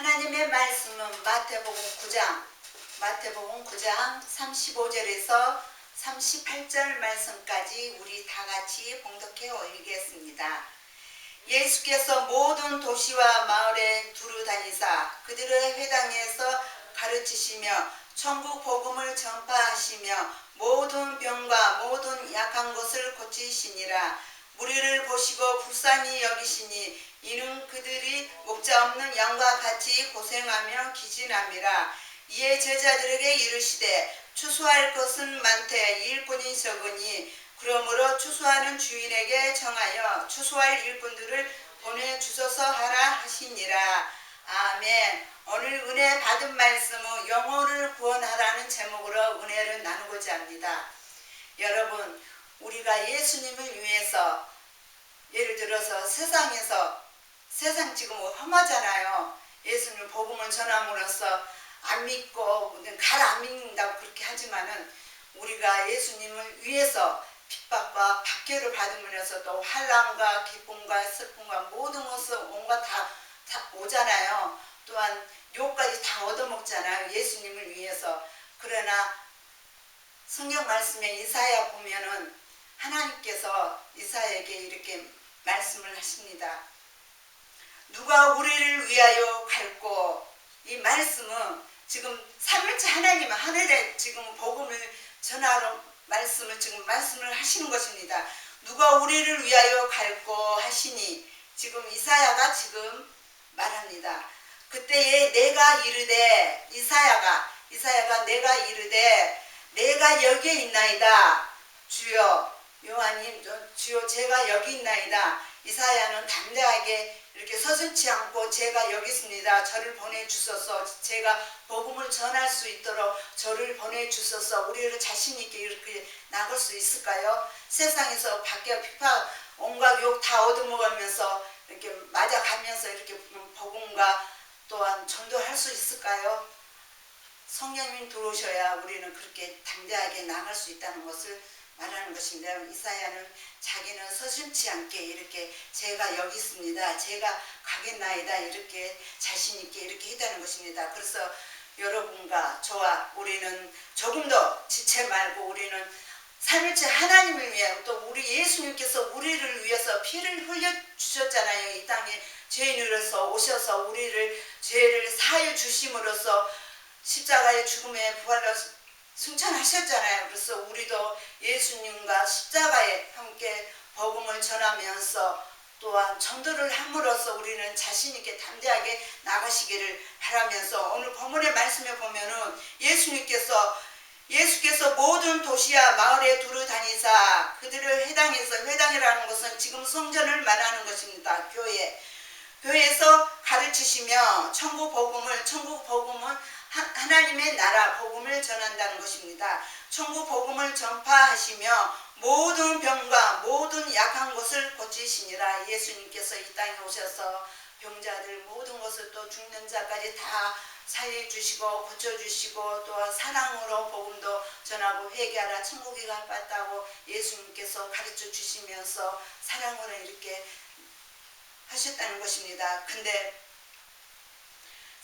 하나님의 말씀은 마태복음 9장, 마태복음 9장 35절에서 38절 말씀까지 우리 다 같이 봉독해 올리겠습니다. 예수께서 모든 도시와 마을에 두루 다니사 그들의 회당에서 가르치시며 천국 복음을 전파하시며 모든 병과 모든 약한 것을 고치시니라 무리를 보시고 불쌍히 여기시니 이는 그들이 목자 없는 양과 같이 고생하며 기진함이라. 이에 제자들에게 이르시되 추수할 것은 많되 일꾼이 적으니 그러므로 추수하는 주인에게 정하여 추수할 일꾼들을 보내주소서 하라 하시니라. 아멘. 오늘 은혜 받은 말씀은 영혼을 구원하라는 제목으로 은혜를 나누고자 합니다. 여러분 우리가 예수님을 위해서 예를 들어서 세상에서 세상 지금 험하잖아요. 예수님 복음을 전함으로써 안 믿고 갈안 믿는다고 그렇게 하지만은 우리가 예수님을 위해서 핍박과 박해를 받으면서 또 환란과 기쁨과 슬픔과 모든 것을 온갖 다, 다 오잖아요. 또한 욕까지 다 얻어먹잖아요. 예수님을 위해서. 그러나 성경 말씀에 이사야 보면은 하나님께서 이사야에게 이렇게 말씀을 하십니다. 누가 우리를 위하여 갈고 이 말씀은 지금 삼일째 하나님 하늘에 지금 복음을 전하러 말씀을 지금 말씀을 하시는 것입니다. 누가 우리를 위하여 갈고 하시니 지금 이사야가 지금 말합니다. 그때에 내가 이르되 이사야가 이사야가 내가 이르되 내가 여기에 있나이다 주여 요한님 저- 주여 제가 여기 있나이다 이사야는 담대하게 이렇게 서슴치 않고 제가 여기 있습니다 저를 보내주소서 제가 복음을 전할 수 있도록 저를 보내주소서 우리를 자신 있게 이렇게 나갈 수 있을까요? 세상에서 밖에 핍박 온갖 욕 다 얻어먹으면서 이렇게 맞아가면서 이렇게 복음과 또한 전도할 수 있을까요? 성령님 들어오셔야 우리는 그렇게 담대하게 나갈 수 있다는 것을 말하는 것입니다. 이사야는 자기는 서슴치 않게 이렇게 제가 여기 있습니다. 제가 가겠나이다 이렇게 자신 있게 이렇게 했다는 것입니다. 그래서 여러분과 저와 우리는 조금 더 지체 말고 우리는 삼일째 하나님을 위해 또 우리 예수님께서 우리를 위해서 피를 흘려 주셨잖아요. 이 땅에 죄인으로서 오셔서 우리를 죄를 사해 주심으로써 십자가의 죽음에 부활로 승천하셨잖아요. 그래서 우리도 예수님과 십자가에 함께 복음을 전하면서 또한 전도를 함으로써 우리는 자신 있게 담대하게 나가시기를 바라면서 오늘 본문의 말씀에 보면은 예수님께서 예수께서 모든 도시와 마을에 두루 다니사 그들을 회당에서 회당이라는 것은 지금 성전을 말하는 것입니다. 교회 교회에서 가르치시며 천국 복음을 천국 복음은 하- 하나님의 나라 복음을 전한다는 것입니다. 천국 복음을 전파하시며 모든 병과 모든 약한 것을 고치시니라 예수님께서 이 땅에 오셔서 병자들 모든 것을 또 죽는 자까지 다 사해 주시고 고쳐 주시고 또한 사랑으로 복음도 전하고 회개하라 천국이 가깝다고 예수님께서 가르쳐 주시면서 사랑으로 이렇게 하셨다는 것입니다. 근데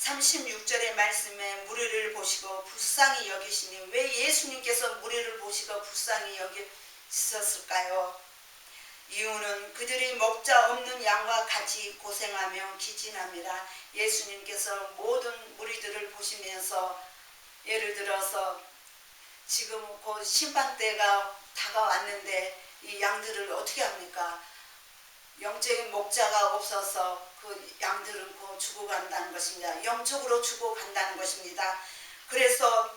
36절의 말씀에 무리를 보시고 불쌍히 여기시니 왜 예수님께서 무리를 보시고 불쌍히 여기셨을까요? 이유는 그들이 목자 없는 양과 같이 고생하며 기진함이라 예수님께서 모든 무리들을 보시면서 예를 들어서 지금 곧 심판 때가 다가왔는데 이 양들을 어떻게 합니까? 영적인 목자가 없어서 그 양들은 곧 죽어간다는 것입니다. 영적으로 죽어간다는 것입니다. 그래서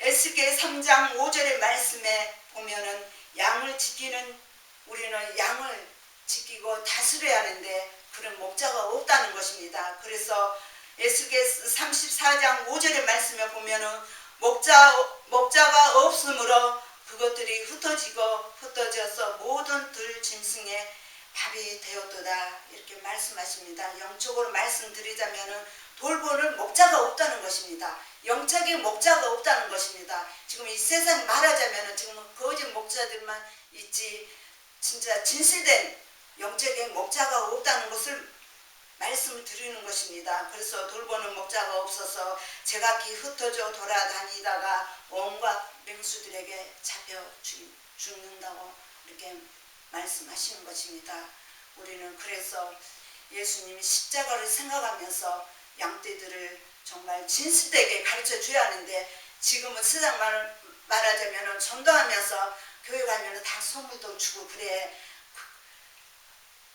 에스겔 3장 5절의 말씀에 보면은 양을 지키는 우리는 양을 지키고 다스려야 하는데 그런 목자가 없다는 것입니다. 그래서 에스겔 34장 5절의 말씀에 보면은 목자 목자가 없으므로 그것들이 흩어지고 흩어져서 모든 들 짐승의 밥이 되었도다 이렇게 말씀하십니다. 영적으로 말씀드리자면은 돌보는 목자가 없다는 것입니다. 영적인 목자가 없다는 것입니다. 지금 이 세상 말하자면은 지금 거짓 목자들만 있지 진짜 진실된 영적인 목자가 없다는 것을 말씀을 드리는 것입니다. 그래서 돌보는 목자가 없어서 제각기 흩어져 돌아다니다가 온갖 맹수들에게 잡혀 죽- 죽는다고 이렇게 말씀하시는 것입니다. 우리는 그래서 예수님이 십자가를 생각하면서 양떼들을 정말 진실되게 가르쳐 줘야 하는데 지금은 세상 말, 말하자면 전도하면서 교회 가면 다 선물도 주고 그래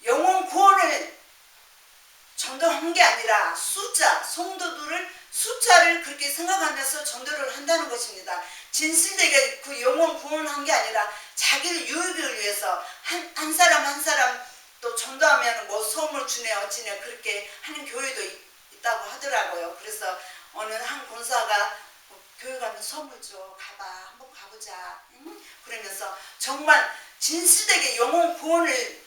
영혼 구원을 전도한 게 아니라 숫자, 성도들을 숫자를 그렇게 생각하면서 전도를 한다는 것입니다. 진실되게 그 영혼 구원한 게 아니라 자기를 유익을 위해서 한, 한 사람 한 사람 또 전도하면 뭐 소음을 주네 어찌네 그렇게 하는 교회도 있, 있다고 하더라고요. 그래서 어느 한 권사가 교회 가면 선물 줘 가봐 한번 가보자 응? 그러면서 정말 진실되게 영혼 구원을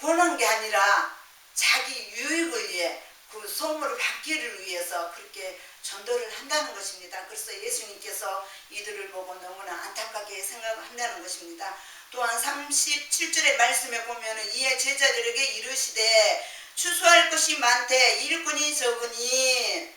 구원한 게 아니라 자기 유익을 위해 그 소물을 받기를 위해서 그렇게 전도를 한다는 것입니다. 그래서 예수님께서 이들을 보고 너무나 안타깝게 생각한다는 것입니다. 또한 37절의 말씀에 보면은 이에 제자들에게 이르시되 추수할 것이 많되 일꾼이 적으니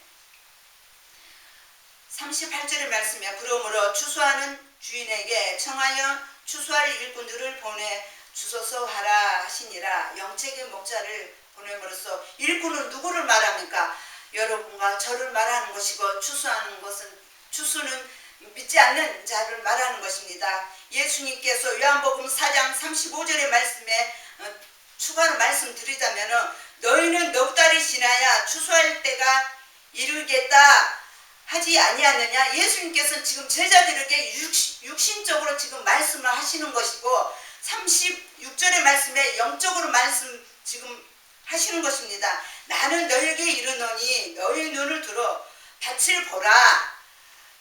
38절의 말씀에 그러므로 추수하는 주인에게 청하여 추수할 일꾼들을 보내 주소서 하라 하시니라 영책의 목자를 보냄으로써 일꾼은 누구를 말합니까? 여러분과 저를 말하는 것이고 추수하는 것은 추수는 믿지 않는 자를 말하는 것입니다. 예수님께서 요한복음 4장 35절의 말씀에 어, 추가로 말씀드리자면은 너희는 넉 달이 지나야 추수할 때가 이르겠다 하지 아니하느냐 예수님께서는 지금 제자들에게 육신, 육신적으로 지금 말씀을 하시는 것이고 36절의 말씀에 영적으로 말씀 지금 하시는 것입니다. 나는 너에게 이르노니 너희 눈을 들어 밭을 보라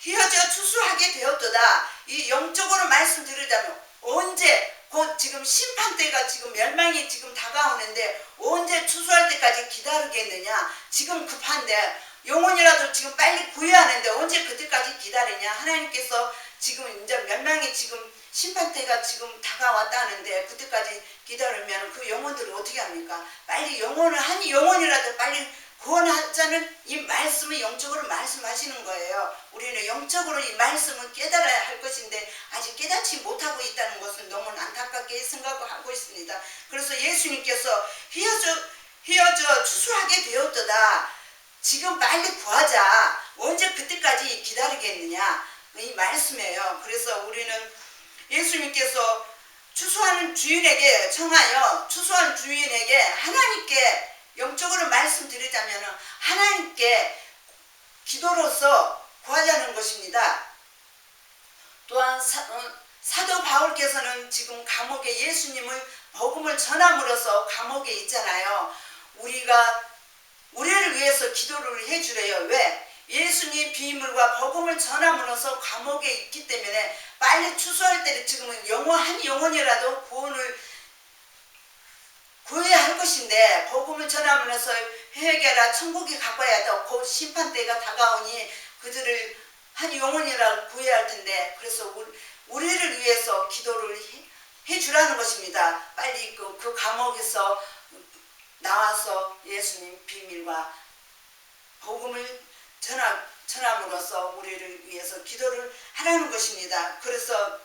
휘어져 추수하게 되었도다. 이 영적으로 말씀드리자면 언제 곧 지금 심판 때가 지금 멸망이 지금 다가오는데 언제 추수할 때까지 기다리겠느냐? 지금 급한데 영혼이라도 지금 빨리 구해야 하는데 언제 그때까지 기다리냐? 하나님께서 지금 이제 멸망이 지금 심판 때가 지금 다가왔다는데 그때까지 기다리면 그 영혼들을 어떻게 합니까? 빨리 영혼을 한 영혼이라도 빨리 구원하자는 이 말씀을 영적으로 말씀하시는 거예요. 우리는 영적으로 이 말씀을 깨달아야 할 것인데 아직 깨닫지 못하고 있다는 것은 너무 안타깝게 생각하고 있습니다. 그래서 예수님께서 휘어져 휘어져 추수하게 되었도다. 지금 빨리 구하자. 언제 그때까지 기다리겠느냐? 이 말씀이에요. 그래서 우리는 예수님께서 추수하는 주인에게 청하여 추수한 주인에게 하나님께 영적으로 말씀드리자면 하나님께 기도로서 구하자는 것입니다. 또한 사, 어, 사도 바울께서는 지금 감옥에 예수님을 복음을 전함으로써 감옥에 있잖아요. 우리가 우리를 위해서 기도를 해주래요. 왜? 예수님 비밀과 복음을 전함으로써 감옥에 있기 때문에 빨리 추수할 때는 지금은 영원 한 영혼이라도 구원을 구해야 할 것인데 복음을 전함으로써 회개라 천국에 가봐야 더 심판 때가 다가오니 그들을 한 영혼이라 구해야 할 텐데 그래서 우리, 우리를 위해서 기도를 해, 해주라는 것입니다. 빨리 그, 그 감옥에서 나와서 예수님 비밀과 복음을 전함, 전함으로써 우리를 위해서 기도를 하라는 것입니다. 그래서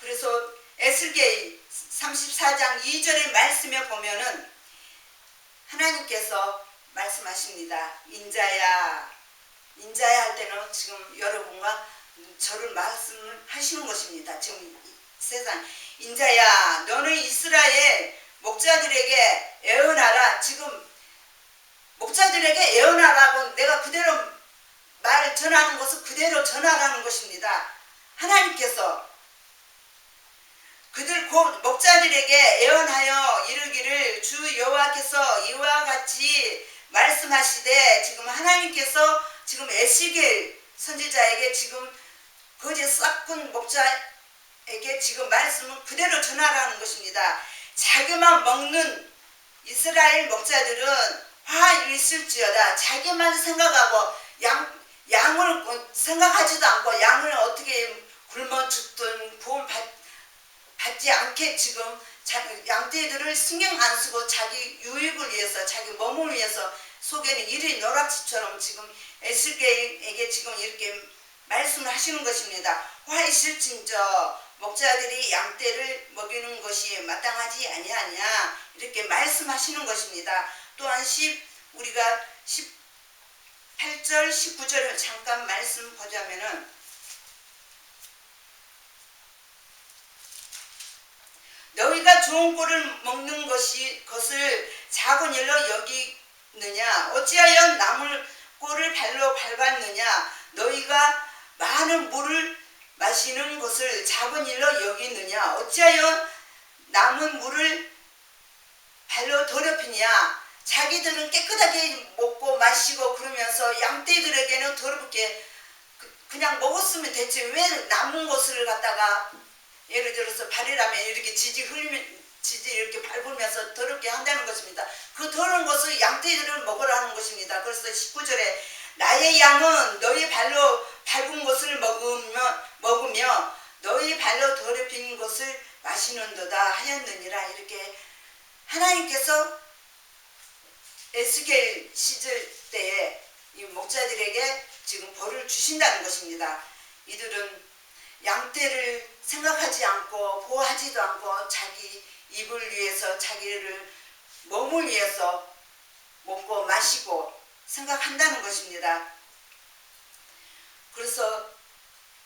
그래서 에스겔 34장 2절의 말씀에 보면은 하나님께서 말씀하십니다. 인자야, 인자야 할 때는 지금 여러분과 저를 말씀을 하시는 것입니다. 지금 이 세상 인자야, 너는 이스라엘 목자들에게 애언하라. 지금 목자들에게 애언하라고 내가 그대로 말 전하는 것을 그대로 전하라는 것입니다. 하나님께서 그들 곧 목자들에게 애언하여 이르기를 주 여호와께서 이와 같이 말씀하시되 지금 하나님께서 지금 에시겔 선지자에게 지금 거제 싹군 목자에게 지금 말씀을 그대로 전하라는 것입니다. 자기만 먹는 이스라엘 목자들은 화 있을지어다 자기만 생각하고 양 양을 생각하지도 않고 양을 어떻게 굶어 죽든 구원 받 받지 않게 지금 자, 양떼들을 신경 안 쓰고 자기 유익을 위해서 자기 몸을 위해서 속에는 이리 노락지처럼 지금 에스겔에게 지금 이렇게 말씀을 하시는 것입니다. 화이실진저 목자들이 양떼를 먹이는 것이 마땅하지 아니하냐 이렇게 말씀하시는 것입니다. 또한 10 우리가 18절 19절을 잠깐 말씀 보자면은 너희가 좋은 꼴을 먹는 것이 것을 작은 일로 여기느냐? 어찌하여 남을 꼴을 발로 밟았느냐? 너희가 많은 물을 마시는 것을 작은 일로 여기느냐? 어찌하여 남은 물을 발로 더럽히냐 자기들은 깨끗하게 먹고 마시고 그러면서 양떼들에게는 더럽게 그- 그냥 먹었으면 됐지 왜 남은 것을 갖다가 예를 들어서 발이라면 이렇게 지지 흘리면 지지 이렇게 밟으면서 더럽게 한다는 것입니다. 그 더러운 것을 양떼들을 먹으라는 것입니다. 그래서 19절에 나의 양은 너희 발로 밟은 것을 먹으며, 먹으며 너희 발로 더럽힌 것을 마시는도다 하였느니라 이렇게 하나님께서 에스겔 시절 때에 이 목자들에게 지금 벌을 주신다는 것입니다. 이들은 양떼를 생각하지 않고 보호하지도 않고 자기 입을 위해서 자기를 몸을 위해서 먹고 마시고 생각한다는 것입니다. 그래서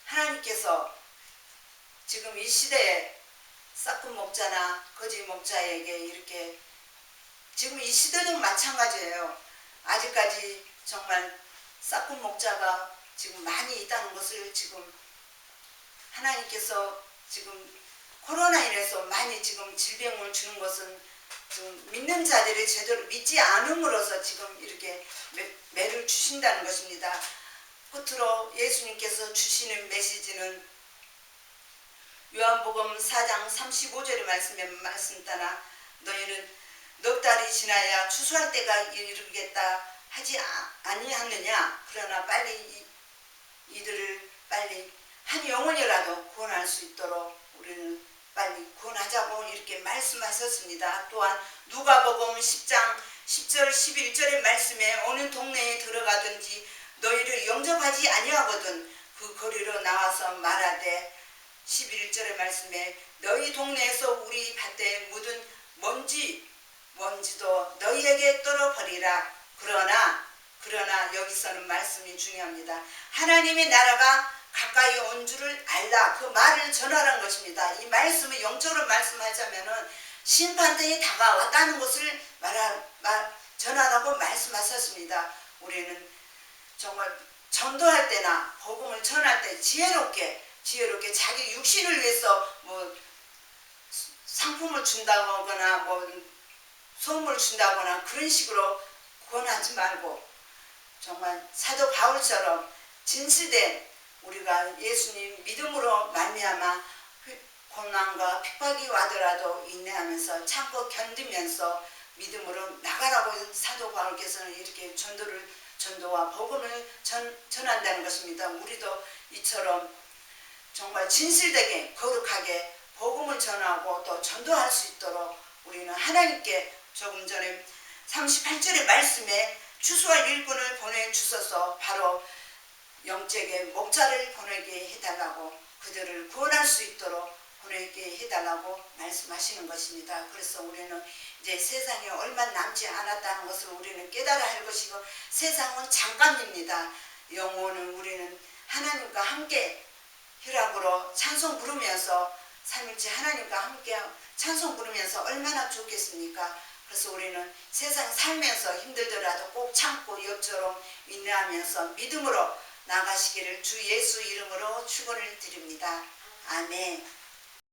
하나님께서 지금 이 시대에 싹금 목자나 거지 목자에게 이렇게 지금 이 시대도 마찬가지예요. 아직까지 정말 싹금 목자가 지금 많이 있다는 것을 지금 하나님께서 지금 코로나 인해서 많이 지금 질병을 주는 것은 지금 믿는 자들이 제대로 믿지 않음으로써 지금 이렇게 매, 매를 주신다는 것입니다. 끝으로 예수님께서 주시는 메시지는 요한복음 4장 35절의 말씀에 말씀 따라 너희는 넉 달이 지나야 추수할 때가 이르겠다 하지 아- 아니하느냐 그러나 빨리 이, 이들을 빨리 한 영혼이라도 구원할 수 있도록 우리는 빨리 구원하자고 이렇게 말씀하셨습니다. 또한 누가복음 10장 10절 11절의 말씀에 어느 동네에 들어가든지 너희를 영접하지 아니하거든 그 거리로 나와서 말하되 11절의 말씀에 너희 동네에서 우리 밭에 묻은 먼지 먼지도 너희에게 떨어버리라 그러나 그러나 여기서는 말씀이 중요합니다. 하나님의 나라가 가까이 온 줄을 알라 그 말을 전하라는 것입니다. 이 말씀을 영적으로 말씀하자면은 심판대에 다가왔다는 것을 말하, 말, 전하라고 말씀하셨습니다. 우리는 정말 전도할 때나 복음을 전할 때 지혜롭게 지혜롭게 자기 육신을 위해서 뭐 상품을 준다거나 뭐 소음을 준다거나 그런 식으로 권하지 말고 정말 사도 바울처럼 진실된 우리가 예수님 믿음으로 말미암아 휘- 고난과 핍박이 와더라도 인내하면서 참고 견디면서 믿음으로 나가라고 사도 바울께서는 이렇게 전도를 전도와 복음을 전, 전한다는 것입니다. 우리도 이처럼 정말 진실되게 거룩하게 복음을 전하고 또 전도할 수 있도록 우리는 하나님께 조금 전에 38절의 말씀에 추수와 일꾼을 보내주셔서 바로 영적의 목자를 보내게 해달라고 그들을 구원할 수 있도록 보내게 해달라고 말씀하시는 것입니다. 그래서 우리는 이제 세상에 얼마 남지 않았다는 것을 우리는 깨달아야 할 것이고 세상은 잠깐입니다. 영혼은 우리는 하나님과 함께 희락으로 찬송 부르면서 삼일째 하나님과 함께 찬송 부르면서 얼마나 좋겠습니까? 그래서 우리는 세상 살면서 힘들더라도 꼭 참고 옆처럼 인내하면서 믿음으로 나가시기를 주 예수 이름으로 축원을 드립니다. 아멘.